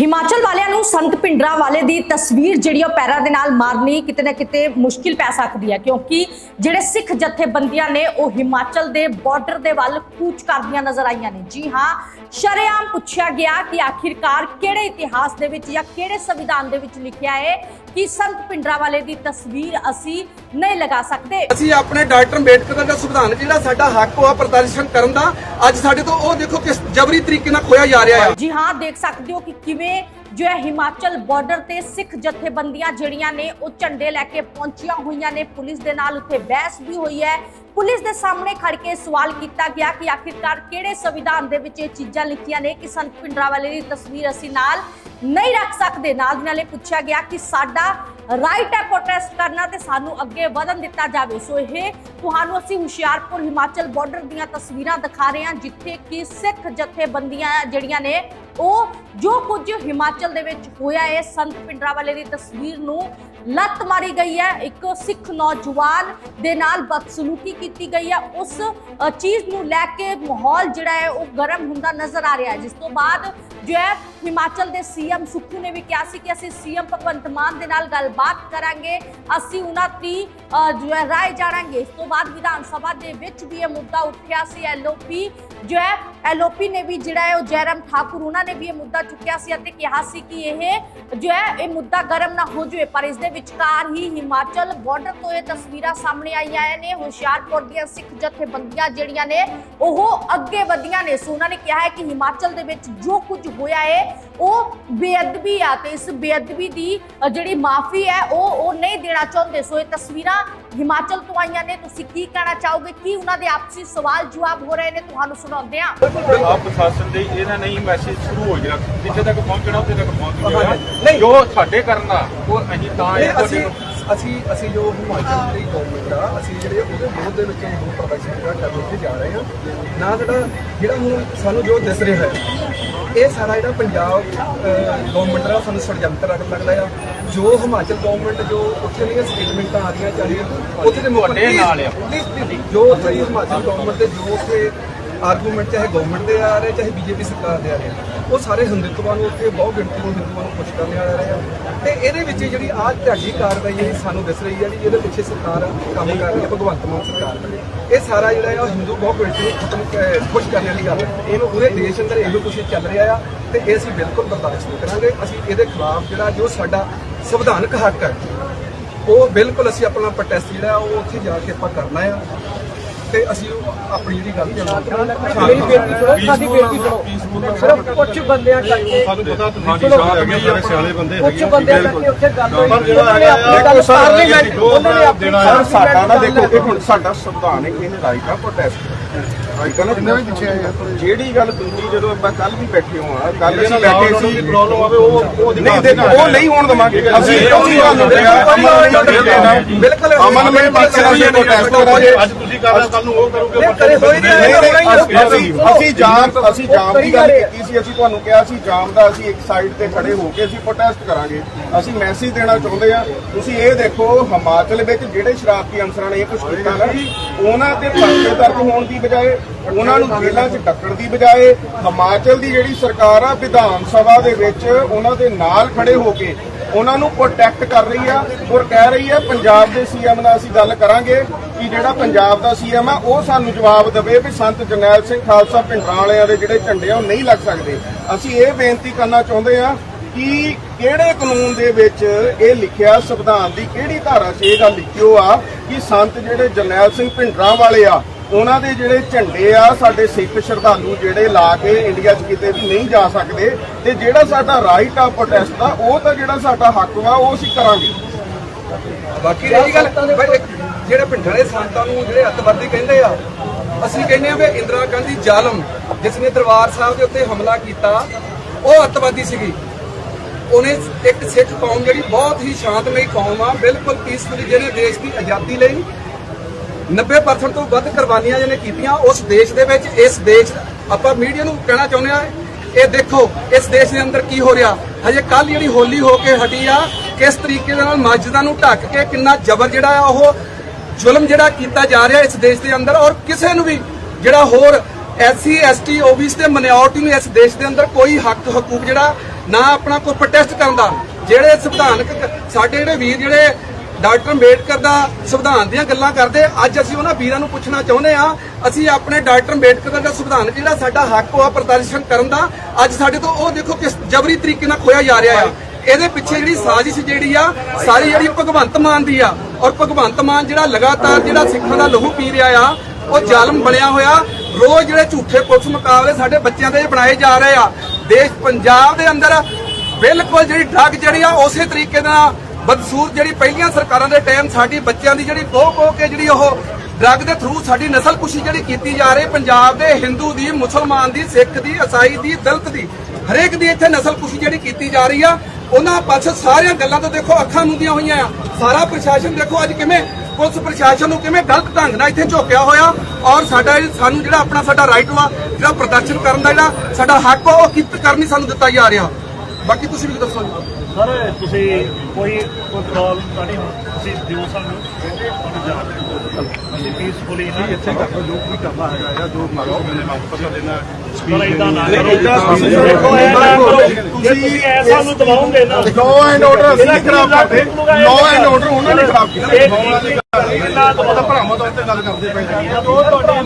ਹਿਮਾਚਲ ਵਾਲਿਆਂ ਨੂੰ ਸੰਤ ਪਿੰਡਰਾ ਵਾਲੇ ਦੀ ਤਸਵੀਰ ਜਿਹੜੀ ਉਹ ਪੈਰਾਂ ਦੇ ਨਾਲ ਮਾਰਨੀ ਕਿਤੇ ਨਾ ਕਿਤੇ ਮੁਸ਼ਕਿਲ ਪੈ ਸਕਦੀ ਹੈ ਕਿਉਂਕਿ ਜਿਹੜੇ ਸਿੱਖ ਜਥੇਬੰਦੀਆਂ ਨੇ ਉਹ ਹਿਮਾਚਲ ਦੇ ਬਾਰਡਰ ਦੇ ਵੱਲ ਕੂਚ ਕਰਦੀਆਂ ਨਜ਼ਰ ਆਈਆਂ ਨੇ। ਜੀ ਹਾਂ ਸ਼ਰੇਆਮ ਪੁੱਛਿਆ ਗਿਆ ਕਿ ਆਖਿਰਕਾਰ ਕਿਹੜੇ ਇਤਿਹਾਸ ਦੇ ਵਿੱਚ ਜਾਂ ਕਿਹੜੇ ਸੰਵਿਧਾਨ ਦੇ ਵਿੱਚ ਲਿਖਿਆ ਹੈ ਕਿ ਸੰਤ ਪਿੰਡਰਾ ਵਾਲੇ ਦੀ ਤਸਵੀਰ ਅਸੀਂ ਨਹੀਂ ਲਗਾ ਸਕਦੇ। ਅਸੀਂ ਆਪਣੇ ਡਾਕਟਰ ਅੰਬੇਡਕਰ ਦਾ ਸੰਵਿਧਾਨ ਜਿਹੜਾ ਸਾਡਾ ਹੱਕ ਹੋਆ ਪ੍ਰਦਰਸ਼ਨ ਕਰਨ ਦਾ। ਅੱਜ ਸਾਡੇ ਤੋਂ ਉਹ ਦੇਖੋ ਕਿਸ ਜਬਰੀ ਤਰੀਕੇ ਨਾਲ ਖੋਇਆ ਜਾ ਰਿਹਾ ਆ। ਜੀ ਹਾਂ ਦੇਖ ਸਕਦੇ ਹੋ ਕਿ ਕਿਵੇਂ ਜੋ ਹੈ ਹਿਮਾਚਲ ਬਾਰਡਰ ਤੇ ਸਿੱਖ ਜਥੇਬੰਦੀਆਂ ਜਿਹੜੀਆਂ ਨੇ ਉਹ ਝੰਡੇ ਲੈ ਕੇ ਪਹੁੰਚੀਆਂ ਹੋਈਆਂ ਨੇ। ਪੁਲਿਸ ਦੇ ਨਾਲ ਉੱਥੇ ਬਹਿਸ ਵੀ ਹੋਈ ਹੈ। ਪੁਲਿਸ ਦੇ ਸਾਹਮਣੇ ਖੜ ਕੇ ਸਵਾਲ ਕੀਤਾ ਗਿਆ ਕਿ ਆਖਿਰਕਾਰ ਕਿਹੜੇ ਸੰਵਿਧਾਨ ਦੇ ਵਿੱਚ ਇਹ ਚੀਜ਼ਾਂ ਲਿਖੀਆਂ ਨੇ ਕਿ ਸੰਤ ਪਿੰਡਰਾਵਾਲੇ ਦੀ ਤਸਵੀਰ ਅਸੀਂ ਨਾਲ ਨਹੀਂ ਰੱਖ ਸਕਦੇ। ਨਾਲ ਦੀ ਨਾਲੇ ਪੁੱਛਿਆ ਗਿਆ ਕਿ ਸਾਡਾ ਰਾਈਟ ਹੈ ਪ੍ਰੋਟੈਸਟ ਕਰਨਾ ਤੇ ਸਾਨੂੰ ਅੱਗੇ ਵਧਣ ਦਿੱਤਾ ਜਾਵੇ। ਸੋ ਇਹ ਤੁਹਾਨੂੰ ਅਸੀਂ ਹੁਸ਼ਿਆਰਪੁਰ ਹਿਮਾਚਲ ਬਾਰਡਰ ਦੀਆਂ ਤਸਵੀਰਾਂ ਦਿਖਾ ਰਹੇ ਹਾਂ, ਜਿੱਥੇ ਕਿ ਸਿੱਖ ਜਥੇਬੰਦੀਆਂ ਜਿਹੜੀਆਂ ਨੇ ਉਹ ਜੋ ਕੁਝ ਹਿਮਾਚਲ ਦੇ ਵਿੱਚ ਹੋਇਆ ਹੈ ਸੰਤ ਪਿੰਡਰਾਵਾਲੇ ਦੀ ਤਸਵੀਰ ਨੂੰ ਲੱਤ ਮਾਰੀ ਗਈ ਹੈ। ਇੱਕ ਸਿੱਖ ਨੌਜਵਾਨ ਦੇ ਨਾਲ ਬਦਸਲੂਕੀ ਕੀਤੀ ਗਈ ਹੈ। ਉਸ ਚੀਜ਼ ਨੂੰ ਲੈ ਕੇ ਮਾਹੌਲ ਜਿਹੜਾ ਹੈ, ਉਹ ਗਰਮ ਹੁੰਦਾ ਨਜ਼ਰ ਆ ਰਿਹਾ ਹੈ। ਜਿਸ ਤੋਂ ਬਾਅਦ ਜੋ ਹੈ, ਹਿਮਾਚਲ ਦੇ ਸੀਐਮ ਸੁੱਖੂ ਨੇ ਵੀ ਕਿਹਾ ਸੀ ਕਿ ਅਸੀਂ ਸੀਐਮ ਭਗਵੰਤ ਮਾਨ ਦੇ ਨਾਲ ਗੱਲਬਾਤ ਕਰਾਂਗੇ। ਅਸੀਂ ਉਹਨਾਂ ਦੀ ਜੋ ਹੈ, ਰਾਏ ਜਾਣਾਂਗੇ। ਇਸ ਤੋਂ ਬਾਅਦ ਵਿਧਾਨ ਸਭਾ ਦੇ ਵਿੱਚ ਵੀ ਇਹ ਮੁੱਦਾ ਉੱਠਿਆ ਸੀ। ਐਲਓਪੀ ਜੋ ਹੈ ਐਲਓਪੀ ਨੇ ਵੀ ਜਿਹੜਾ ਹੈ, ਉਹ ਜੈਰਮ ਠਾਕੁਰ, ਉਹਨਾਂ ਨੇ ਵੀ ਇਹ ਮੁੱਦਾ ਚੁੱਕਿਆ ਸੀ ਅਤੇ ਕਿਹਾ ਸੀ ਕਿ ਇਹ ਜੋ ਹੈ, ਇਹ ਮੁੱਦਾ ਗਰਮ ਨਾ ਹੋ ਜਾਵੇ, ਪਰ ਇਸ ਦੇ ਵਿਚਕਾਰ ਹੀ ਹਿਮਾਚਲ ਬਾਰਡਰ ਤੋਂ ਇਹ ਤਸਵੀਰਾਂ ਸਾਹਮਣੇ ਆਈਆਂ ਨੇ। ਹੁਸ਼ਿਆਰਪੁਰ ਦੀਆਂ ਸਿੱਖ ਜਥੇਬੰਦੀਆਂ ਜਿਹੜੀਆਂ ਨੇ, ਉਹ ਅੱਗੇ ਵਧੀਆਂ ਨੇ। ਸੋ ਉਹਨਾਂ ਨੇ ਕਿਹਾ ਹੈ ਕਿ ਹਿਮਾਚਲ ਦੇ ਵਿੱਚ ਜੋ ਕੁਝ ਹੋਇਆ ਹੈ ਉਹ ਬੇਅਦਬੀ ਆ ਤੇ ਇਸ ਬੇਅਦਬੀ ਦੀ ਜਿਹੜੀ ਮਾਫੀ ਹੈ ਉਹ ਉਹ ਨਹੀਂ ਦੇਣਾ ਚਾਹੁੰਦੇ। ਸੋ ਇਹ ਤਸਵੀਰਾਂ ਹਿਮਾਚਲ ਤੋਂ ਆਈਆਂ ਨੇ। ਤੁਸੀਂ ਕੀ ਕਹਿਣਾ ਚਾਹੋਗੇ? ਕੀ ਉਹਨਾਂ ਦੇ ਆਪਸੀ ਸਵਾਲ ਜਵਾਬ ਹੋ ਰਹੇ ਨੇ? ਤੁਹਾਨੂੰ ਸੁਣਾਉਂਦੇ ਹਾਂ। ਆਪ ਪ੍ਰਸ਼ਾਸਨ ਦੇ ਇਹਨਾਂ ਨਹੀਂ ਮੈਸੇਜ ਸ਼ੁਰੂ ਹੋ ਗਿਆ। ਜਿੱਥੇ ਤੱਕ ਪਹੁੰਚਣਾ ਉੱਥੇ ਤੱਕ ਪਹੁੰਚ ਗਿਆ। ਨਹੀਂ। ਜੋ ਸਾਡੇ ਕਰਨਾ ਉਹ ਅਸੀਂ ਤਾਂ ਇਹ ਅਸੀਂ ਅਸੀਂ ਅਸੀਂ ਜੋ ਹਿਮਾਚਲ ਦੀ ਗਵਰਨਮੈਂਟ ਆ ਅਸੀਂ ਜਿਹੜੇ ਉਹਦੇ ਵਿਰੋਧ ਦੇ ਵਿੱਚ ਪ੍ਰਦਰਸ਼ਨ ਜਿਹੜਾ ਕਰਨ ਜਾ ਰਹੇ ਹਾਂ ਨਾ ਜਿਹੜਾ ਜਿਹੜਾ ਹੁਣ ਸਾਨੂੰ ਜੋ ਦਿਸ ਰਿਹਾ ਹੈ ਇਹ ਸਾਰਾ ਜਿਹੜਾ ਪੰਜਾਬ ਗਵਰਨਮੈਂਟ ਦਾ ਸਾਨੂੰ ਅਗਰ ਲੱਗਦਾ ਆ। ਜੋ ਹਿਮਾਚਲ ਗਵਰਨਮੈਂਟ ਜੋ ਉੱਥੇ ਦੀਆਂ ਸਟੇਟਮੈਂਟਾਂ ਆ ਰਹੀਆਂ ਚਾਹੀਏ ਉੱਥੇ ਦੇ ਮੁੱਖ ਨਾਲ ਜੋ ਉੱਥੇ ਹਿਮਾਚਲ ਗਵਰਨਮੈਂਟ ਦੇ ਜੋ ਉੱਥੇ ਆਰਗੂਮੈਂਟ ਚਾਹੇ ਗਵਰਨਮੈਂਟ ਦੇ ਆ ਰਹੇ ਚਾਹੇ ਬੀਜੇਪੀ ਸਰਕਾਰ ਦੇ ਆ ਰਹੇ ਆ, ਉਹ ਸਾਰੇ ਹਿੰਦੂਤਵਾਂ ਨੂੰ ਉੱਥੇ ਬਹੁਤ ਗਿਣਤੀ ਨੂੰ ਹਿੰਦੂਆਂ ਨੂੰ ਖੁਸ਼ ਕਰਨ ਆ ਰਹੇ ਆ। ਤੇ ਇਹਦੇ ਵਿੱਚ ਜਿਹੜੀ ਆਹ ਤੁਹਾਡੀ ਕਾਰਵਾਈ ਹੈ ਸਾਨੂੰ ਦਿਸ ਰਹੀ ਹੈ ਵੀ ਇਹਦੇ ਪਿੱਛੇ ਸਰਕਾਰ ਕੰਮ ਕਰ ਰਹੀ ਹੈ ਭਗਵੰਤ ਮਾਨ ਸਰਕਾਰ ਇਹ ਸਾਰਾ ਜਿਹੜਾ ਆ ਉਹ ਹਿੰਦੂ ਬਹੁਤ ਗਿਣਤੀ ਨੂੰ ਖਤਮ ਖੁਸ਼ ਕਰਨ ਵਾਲੀ ਗੱਲ ਹੈ। ਇਹਨੂੰ ਪੂਰੇ ਦੇਸ਼ ਅੰਦਰ ਇਹੋ ਕੁਛ ਚੱਲ ਰਿਹਾ ਆ ਤੇ ਇਹ ਅਸੀਂ ਬਿਲਕੁਲ ਬਰਦਾਸ਼ਤ ਨਹੀਂ ਕਰਾਂਗੇ। ਅਸੀਂ ਇਹਦੇ ਖਿਲਾਫ ਜਿਹੜਾ ਜੋ ਸਾਡਾ ਸੰਵਿਧਾਨਕ ਹੱਕ ਹੈ ਉਹ ਬਿਲਕੁਲ ਅਸੀਂ ਆਪਣਾ ਪ੍ਰੋਟੈਸਟ ਜਿਹੜਾ ਉਹ ਉੱਥੇ ਜਾ ਕੇ ਆਪਾਂ ਕਰਨਾ ਆ। ਤੇ ਅਸੀਂ ਆਪਣੀ ਜਿਹੜੀ ਗੱਲ ਤੇ ਮੇਰੀ ਬੇਨਤੀ ਸੁਣੋ ਸਾਡੀ ਬੇਨਤੀ ਸੁਣੋ। ਸਿਰਫ ਕੁਝ ਬੰਦਿਆਂ ਕਰਕੇ ਸਾਨੂੰ ਪਤਾ ਤੁਹਾਡੀ ਸ਼ਾਨ ਹੈਗੇ ਸਾਰੇ ਸਿਆਣੇ ਬੰਦੇ ਕੁਝ ਬੰਦਿਆਂ ਕਰਕੇ ਉੱਥੇ ਗੱਲ ਹੋਈ। ਪਰ ਜਿਹੜਾ ਉਹਨਾਂ ਨੇ ਆਪਣੀ ਹੈਗਾ ਗੱਲ ਸਰ, ਪਾਰਲੀਮੈਂਟ ਜੋ ਉਹਨਾਂ ਨੇ ਆਪਣੀ ਦੇਣਾ ਸਰ ਸਾਡਾ ਨਾ ਦੇਖੋ ਇਹ ਹੁਣ ਸਾਡਾ ਸੰਵਿਧਾਨ ਹੈ ਇਹਨੇ ਰਾਈਟ ਆ ਪ੍ਰੋਟੈਸਟ ਕਿੰਨੇ ਵੀ ਪਿੱਛੇ ਆਏ ਜਿਹੜੀ ਗੱਲ ਦੂਜੀ ਜਦੋਂ ਆਪਾਂ ਕੱਲ ਵੀ ਬੈਠੇ ਹਾਂ ਕੱਲ ਅਸੀਂ ਬੈਠੇ ਸੀ। ਪ੍ਰੋਬਲਮ ਆਵੇ ਉਹ ਉਹ ਨਹੀਂ ਦੇਖੋ ਉਹ ਨਹੀਂ ਹੋਣ ਦਵਾਂਗੇ। ਅਸੀਂ ਅਸੀਂ ਤੁਹਾਨੂੰ ਬਿਲਕੁਲ ਅਮਨ ਮੇ ਬਖਸ਼ਣਾ ਸੀ ਪ੍ਰੋਟੈਸਟ ਕਰਾਂਗੇ। ਅੱਜ ਤੁਸੀਂ ਕਰ ਰਹੇ ਕੱਲ ਨੂੰ ਉਹ ਕਰੋਗੇ ਇਹ ਕਰੇ ਹੋਏ ਨਹੀਂ ਨਹੀਂ ਅਸੀਂ ਅਸੀਂ ਜਾਮ ਅਸੀਂ ਜਾਮ ਦੀ ਗੱਲ ਕੀਤੀ ਸੀ ਅਸੀਂ ਤੁਹਾਨੂੰ ਕਿਹਾ ਸੀ ਜਾਮ ਦਾ ਅਸੀਂ ਇੱਕ ਸਾਈਡ ਤੇ ਖੜੇ ਹੋ ਕੇ ਅਸੀਂ ਪ੍ਰੋਟੈਸਟ ਕਰਾਂਗੇ। ਅਸੀਂ ਮੈਸੇਜ ਦੇਣਾ ਚਾਹੁੰਦੇ ਆ ਤੁਸੀਂ ਇਹ ਦੇਖੋ ਹਿਮਾਚਲ ਵਿੱਚ ਜਿਹੜੇ ਸ਼ਰਾਰਤੀ ਅਨਸਰਾਂ ਨੇ ਇਹ ਕੁਝ ਕੀਤਾ ਨਾ ਉਹਨਾਂ ਤੇ ਪਰਚੇ ਦਰਜ ਹੋਣ ਦੀ ਬਜਾਏ ਉਹਨਾਂ ਨੂੰ ਜੇਲ੍ਹਾਂ 'ਚ ਡੱਕਣ ਦੀ ਬਜਾਏ ਹਿਮਾਚਲ ਦੀ ਜਿਹੜੀ ਸਰਕਾਰ ਆ, ਵਿਧਾਨ ਸਭਾ ਦੇ ਵਿੱਚ ਉਹਨਾਂ ਦੇ ਨਾਲ ਖੜੇ ਹੋ ਕੇ ਉਹਨਾਂ ਨੂੰ ਪ੍ਰੋਟੈਕਟ ਕਰ ਰਹੀ ਆ ਔਰ ਕਹਿ ਰਹੀ ਆ, ਪੰਜਾਬ ਦੇ ਸੀਐਮ ਨਾਲ ਅਸੀਂ ਗੱਲ ਕਰਾਂਗੇ ਕਿ ਜਿਹੜਾ ਪੰਜਾਬ ਦਾ ਸੀਐਮ ਆ, ਉਹ ਸਾਨੂੰ ਜਵਾਬ ਦੇਵੇ ਵੀ ਸੰਤ ਜਰਨੈਲ ਸਿੰਘ ਖਾਲਸਾ ਪਿੰਡਰਾਂ ਵਾਲਿਆਂ ਦੇ ਜਿਹੜੇ ਝੰਡੇ ਆ, ਉਹ ਨਹੀਂ ਲੱਗ ਸਕਦੇ। ਅਸੀਂ ਇਹ ਬੇਨਤੀ ਕਰਨਾ ਚਾਹੁੰਦੇ ਆ ਕਿ ਕਿਹੜੇ ਕਾਨੂੰਨ ਦੇ ਵਿੱਚ ਇਹ ਲਿਖਿਆ ਸੰਵਿਧਾਨ ਦੀ ਕਿਹੜੀ ਧਾਰਾ 'ਚ ਇਹ ਗੱਲ ਲਿਖਿਓ ਆ ਕਿ ਸੰਤ ਜਿਹੜੇ ਜਰਨੈਲ ਸਿੰਘ ਪਿੰਡਰਾਂ ਵਾਲੇ ਆ ਉਹਨਾਂ ਦੇ ਜਿਹੜੇ ਝੰਡੇ ਆ, ਸਾਡੇ ਸਿੱਖ ਸ਼ਰਧਾਲੂ ਜਿਹੜੇ ਲਾ ਕੇ ਇੰਡੀਆ 'ਚ ਕਿਤੇ ਵੀ ਨਹੀਂ ਜਾ ਸਕਦੇ, ਤੇ ਜਿਹੜਾ ਸਾਡਾ ਰਾਈਟ ਆ ਪ੍ਰੋਟੈਸਟ ਦਾ, ਉਹ ਤਾਂ ਜਿਹੜਾ ਸਾਡਾ ਹੱਕ ਵਾ, ਉਹ ਅਸੀਂ ਕਰਾਂਗੇ। ਬਾਕੀ ਰਹੀ ਗੱਲ ਜਿਹੜੇ ਪਿੰਡਾਂ ਦੇ ਸੰਤਾਂ ਨੂੰ ਜਿਹੜੇ ਅੱਤਵਾਦੀ ਕਹਿੰਦੇ ਆ, ਅਸੀਂ ਕਹਿੰਦੇ ਆ ਵੀ ਇੰਦਰਾ ਗਾਂਧੀ ਜ਼ਾਲਮ, ਜਿਸ ਨੇ ਦਰਬਾਰ ਸਾਹਿਬ ਦੇ ਉੱਤੇ ਹਮਲਾ ਕੀਤਾ, ਉਹ ਅੱਤਵਾਦੀ ਸੀਗੀ। ਉਹਨੇ ਇੱਕ ਸਿੱਖ ਕੌਮ ਜਿਹੜੀ ਬਹੁਤ ਹੀ ਸ਼ਾਂਤਮਈ ਕੌਮ ਆ, ਬਿਲਕੁਲ ਪੀਸਫੁਲੀ ਜਿਹੜੇ ਦੇਸ਼ ਦੀ ਆਜ਼ਾਦੀ ਲਈ 90% ਤੋਂ ਵੱਧ ਕੁਰਬਾਨੀਆਂ ਜਿਹਨੇ ਕੀਤੀਆਂ ਉਸ ਦੇਸ਼ ਦੇ ਵਿੱਚ, ਇਸ ਦੇਸ਼ ਆਪਾਂ ਮੀਡੀਆ ਨੂੰ ਕਹਿਣਾ ਚਾਹੁੰਦੇ ਆ ਇਹ ਦੇਖੋ, ਇਸ ਦੇਸ਼ ਦੇ ਅੰਦਰ ਕੀ ਹੋ ਰਿਹਾ। ਹਜੇ ਕੱਲ ਜਿਹੜੀ ਹੋਲੀ ਹੋ ਕੇ ਹਟੀ ਆ, ਕਿਸ ਤਰੀਕੇ ਦੇ ਨਾਲ ਮਸਜਿਦਾਂ ਨੂੰ ਢੱਕ ਕੇ ਕਿੰਨਾ ਜ਼ਬਰ ਜਿਹੜਾ ਆ, ਉਹ ਜ਼ੁਲਮ ਜਿਹੜਾ ਕੀਤਾ ਜਾ ਰਿਹਾ ਇਸ ਦੇਸ਼ ਦੇ ਅੰਦਰ। ਔਰ ਕਿਸੇ ਨੂੰ ਵੀ ਜਿਹੜਾ ਹੋਰ ਐਸਸੀ, ਐਸਟੀ, ਓਬੀਸੀ ਤੇ ਮਿਨੋਰਟੀ ਨੂੰ ਇਸ ਦੇਸ਼ ਦੇ ਅੰਦਰ ਕੋਈ ਹੱਕ, ਹਕੂਕ ਜਿਹੜਾ ਨਾ ਆਪਣਾ ਕੋਈ ਪ੍ਰੋਟੈਸਟ ਕਰਨ ਦਾ। ਜਿਹੜੇ ਸੰਵਿਧਾਨਕ ਸਾਡੇ ਜਿਹੜੇ ਵੀਰ, ਜਿਹੜੇ ਡਾਕਟਰ ਅੰਬੇਡਕਰ ਦਾ ਸੰਵਿਧਾਨ ਦੀਆਂ ਗੱਲਾਂ ਕਰਦੇ। ਅੱਜ ਅਸੀਂ ਉਹਨਾਂ ਵੀਰਾਂ ਨੂੰ ਪੁੱਛਣਾ ਚਾਹੁੰਦੇ ਆ ਅਸੀਂ ਆਪਣੇ ਡਾਕਟਰ ਅੰਬੇਡਕਰ ਦਾ ਸੰਵਿਧਾਨ ਜਿਹੜਾ ਸਾਡਾ ਹੱਕ ਹੋਆ ਪ੍ਰਦਰਸ਼ਨ ਕਰਨ ਦਾ। ਅੱਜ ਸਾਡੇ ਤੋਂ ਉਹ ਦੇਖੋ ਕਿਸ ਜਬਰੀ ਤਰੀਕੇ ਨਾਲ ਖੋਇਆ ਜਾ ਰਿਹਾ ਆ। ਇਹਦੇ ਪਿੱਛੇ ਜਿਹੜੀ ਸਾਜ਼ਿਸ਼ ਜਿਹੜੀ ਆ, ਸਾਰੀ ਜਿਹੜੀ ਭਗਵੰਤ ਮਾਨ ਦੀ ਆ। ਔਰ ਭਗਵੰਤ ਮਾਨ ਜਿਹੜਾ ਲਗਾਤਾਰ ਜਿਹੜਾ ਸਿੱਖਾਂ ਦਾ ਲਹੂ ਪੀ ਰਿਹਾ ਆ, ਉਹ ਜ਼ਾਲਮ ਬਣਿਆ ਹੋਇਆ। ਰੋਜ਼ ਜਿਹੜੇ ਝੂਠੇ ਪੁਲਿਸ ਮੁਕਾਬਲੇ ਸਾਡੇ ਬੱਚਿਆਂ ਦੇ ਬਣਾਏ ਜਾ ਰਹੇ ਆ। ਦੇਸ਼ ਪੰਜਾਬ ਦੇ ਅੰਦਰ ਬਿਲਕੁਲ ਜਿਹੜੀ ਡਰੱਗ ਜਿਹੜੀ ਆ, ਉਸੇ ਤਰੀਕੇ ਨਾਲ ਬਦਸੂਰ ਜਿਹੜੀ ਪਹਿਲੀਆਂ ਸਰਕਾਰਾਂ ਦੇ ਟਾਈਮ ਸਾਡੀ ਬੱਚਿਆਂ ਦੀ ਜਿਹੜੀ ਕੋਹ ਕੋਹ ਕੇ ਜਿਹੜੀ ਉਹ ਡਰੱਗ ਦੇ ਥਰੂ ਸਾਡੀ ਨਸਲਕੁਸ਼ੀ ਜਿਹੜੀ ਕੀਤੀ ਜਾ ਰਹੀ ਪੰਜਾਬ ਦੇ ਹਿੰਦੂ ਦੀ ਮੁਸਲਮਾਨ ਦੀ ਸਿੱਖ ਦੀ ਈਸਾਈ ਦੀ ਦਲਿਤ ਦੀ ਹਰੇਕ ਦੀ ਇੱਥੇ ਨਸਲਕੁਸ਼ੀ ਜਿਹੜੀ ਕੀਤੀ ਜਾ ਰਹੀ ਆ ਉਹਨਾਂ ਪਾਸੇ ਸਾਰੀਆਂ ਗੱਲਾਂ ਤੋਂ ਦੇਖੋ ਅੱਖਾਂ ਮੁੰਦੀਆਂ ਹੋਈਆਂ ਆ। ਸਾਰਾ ਪ੍ਰਸ਼ਾਸਨ ਦੇਖੋ ਅੱਜ ਕਿਵੇਂ ਪੁਲਿਸ ਪ੍ਰਸ਼ਾਸਨ ਨੂੰ ਕਿਵੇਂ ਗਲਤ ਢੰਗ ਨਾਲ ਇੱਥੇ ਝੋਕਿਆ ਹੋਇਆ ਔਰ ਸਾਡਾ ਸਾਨੂੰ ਜਿਹੜਾ ਆਪਣਾ ਸਾਡਾ ਰਾਈਟ ਵਾ ਜਿਹੜਾ ਪ੍ਰਦਰਸ਼ਨ ਕਰਨ ਦਾ ਜਿਹੜਾ ਸਾਡਾ ਹੱਕ ਵਾ, ਉਹ ਕਿਤ ਕਰਨੀ ਸਾਨੂੰ ਦਿੱਤਾ ਜਾ ਰਿਹਾ। ਬਾਕੀ ਤੁਸੀਂ ਵੀ ਦੱਸੋ ਜੀ। ਸਰ ਤੁਸੀਂ ਕੋਈ ਕੋਈ ਪ੍ਰੋਬਲਮ ਤਾਂ ਨਹੀਂ ਤੁਸੀਂ ਦਿਓ ਸਾਨੂੰ ਤੁਹਾਨੂੰ ਜਾਣ ਅਸੀਂ ਪੀਸਫੁਲੀ ਨਾ ਇੱਥੇ ਜੋ ਵੀ ਕਰਨਾ ਹੈਗਾ ਜਾਂ ਜੋ ਮਾਰੋ ਮੈਨੇ ਪਤਾ ਦੇਣਾ ਸਰ ਇਦਾਂ ਨਾ ਕਰੋ। ਦੇਖੋ ਇਹ ਨਾ ਕਰੋ। ਜੇ ਤੁਸੀਂ ਐਸਾ ਨੂੰ ਦਵਾਓਗੇ ਨਾ। ਲਾਅ ਐਂਡ ਆਰਡਰ ਅਸੀਂ ਨਹੀਂ ਖਰਾਬ ਕਰਦੇ। ਲਾਅ ਐਂਡ ਆਰਡਰ ਉਹਨਾਂ ਨੇ ਖਰਾਬ ਕੀਤਾ। ਇਹ ਨਾ ਉਹਦਾ ਭਰਾਵਾਂ ਤੋਂ ਉੱਤੇ ਗੱਲ ਕਰਦੇ ਪਏ ਨੇ। ਤੁਹਾਡੇ